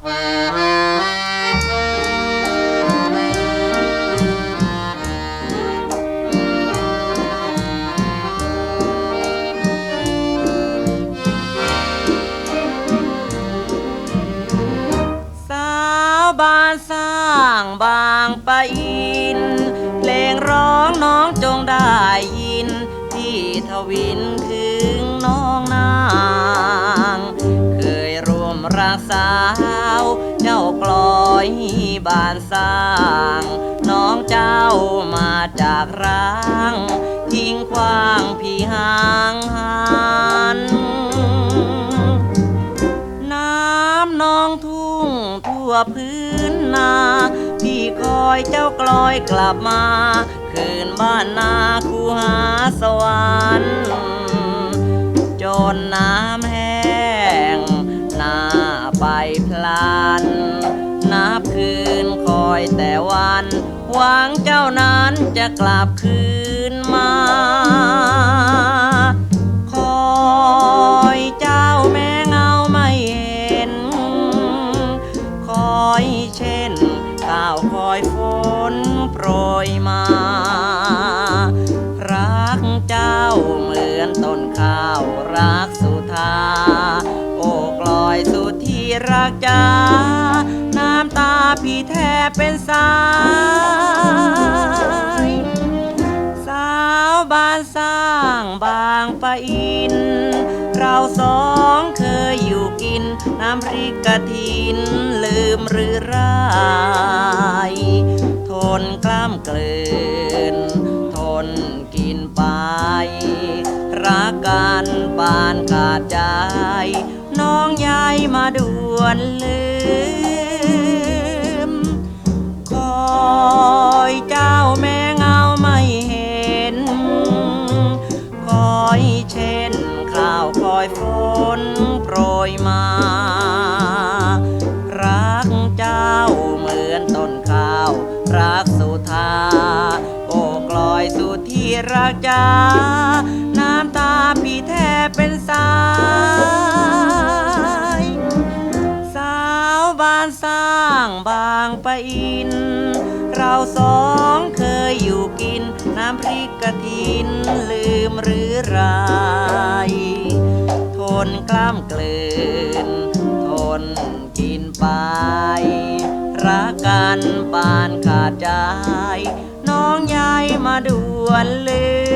สาวบ้านสร้างบางปะอิน เพลงร้องน้องจงได้ยิน ที่ทวินคืง บ้านสร้าง น้องเจ้ามาจากร้าง ทิ้งขว้างพี่ห่างหันน้ำน้องทุ่งทั่วพื้นนาพี่คอยเจ้ากลอยกลับมา คืนบ้านนาคูหาสวรรค์จนน้ำ อยแต่วันหวังเจ้านั้นจะกลับคืนมา คอยเจ้าแม่เงาไม่เห็น คอยเช่นข้าวคอยฝนโปรยมา รักเจ้าเหมือนต้นข้าวรักสุธาโอกลอยสุดที่รักจ้า พี่แทบเป็นสาย สาวบ้านสร้างบางปะอิน เราสองเคยอยู่กิน น้ำพริกกะทิน ลืมหรือไรทนกล้ามเกลืน ทนกินไป รักกันปานขาดใจ น้องยายมาด่วนลืม ช่นข้าวคอยฝนโปรยมา รักเจ้าเหมือนต้นข้าว รักสุธา โอ้กลอยสุดที่รักจ้าน้ำตาพี่แทบเป็นสาย สาวบ้านสร้างบางปะอิน เราสองเคยอยู่กินน้ำพริกกะทินลืมหรือไรท นกล้ามกลืน ทนกินไป รักกันปานขาดใจ น้องยายมาด่วนลืม